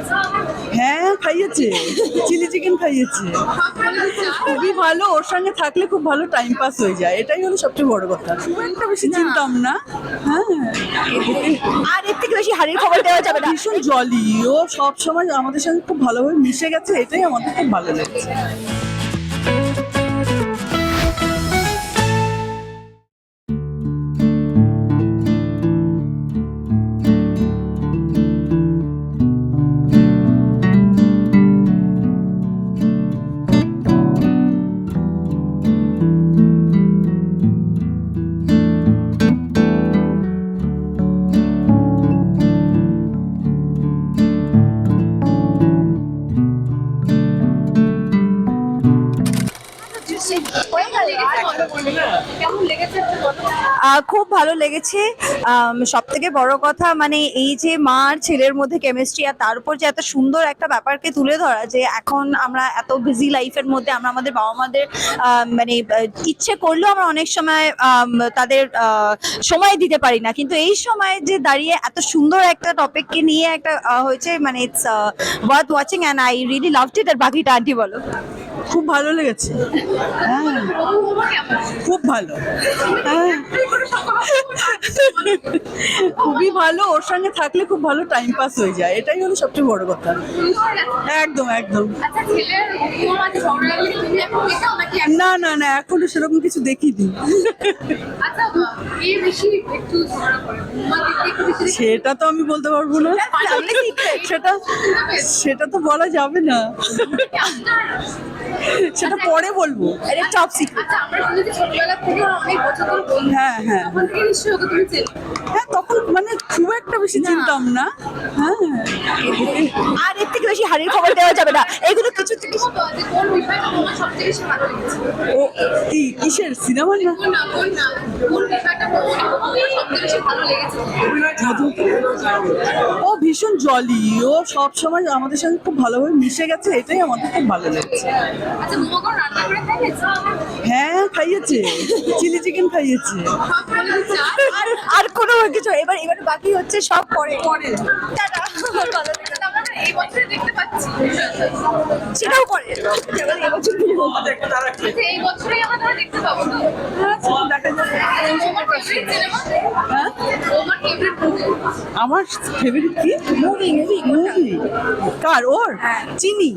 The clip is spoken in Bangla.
খাইয়েছে হ্যাঁ খাইয়েছে। চিলি চিকেন খাইয়েছে। খুবই ভালো ওর সঙ্গে থাকলে খুব ভালো টাইম পাস হয়ে যায়। এটাই হলো সবচেয়ে বড় কথা। খুব বেশি চিনতাম না। হ্যাঁ। আর এর থেকে বেশি হাড়ির খবর দেওয়া যাবে না। ভীষণ জলি ও সবসময় আমাদের সঙ্গে খুব ভালোভাবে মিশে গেছে এটাই আমাদের খুব ভালো লেগেছে। খুব ভালো লেগেছে। সব থেকে বড় কথা মানে এই যে মা আর ছেলের মধ্যে কেমিস্ট্রি আর তার উপর যে এত সুন্দর একটা ব্যাপারকে তুলে ধরা, যে এখন আমরা এত বিজি লাইফের মধ্যে আমরা আমাদের বাবা মাদের মানে ইচ্ছে করলেও আমরা অনেক সময় তাদের সময় দিতে পারি না। কিন্তু এই সময় যে দাঁড়িয়ে এত সুন্দর একটা টপিককে নিয়ে একটা হয়েছে মানে it's worth watching and I really love it আর বাকিটা, আন্টি বলো। খুব ভালো লেগেছে। হ্যাঁ খুব ভালো। হ্যাঁ। খুবই ভালো ওর সঙ্গে থাকলে খুব ভালো টাইম পাস হয়ে যায়। এটাই হলো সবচেয়ে বড় কথা। একদম একদম। আচ্ছা? না না না এখনও সেরকম কিছু দেখিনি। আচ্ছা। সেটা তো আমি বলতে পারব না। সেটা সেটা তো বলা যাবে না। সেটা পরে বলব। এটা টপ সিক্রেট আচ্ছা হ্যাঁ হ্যাঁ। হ্যাঁ তখন মানে খুব একটা বেশি চিনতাম না। হ্যাঁ। আর এর থেকে বেশি হাড়ির খবর দেওয়া যাবে না। এগুলো কিছু কিছু ও কি কিসের? সিনেমা না? ও ভীষণ জলি ও সব সময় আমাদের সঙ্গে খুব ভালোভাবে মিশে গেছে এটাই আমাদের খুব ভালো লেগেছে। আচ্ছা মোমো কোন রান্না করে খাইয়েছে। হ্যাঁ চিলি চিকেন খাইয়েছে। আর আর কোনো কিছু এবার এবার বাকি হচ্ছে সব পরে। পরে। সেটাও পরে। আমরা ফেভারিট হ্যাঁ আমার কি মুভি মুভি মুভি কার? ওর? চিনি।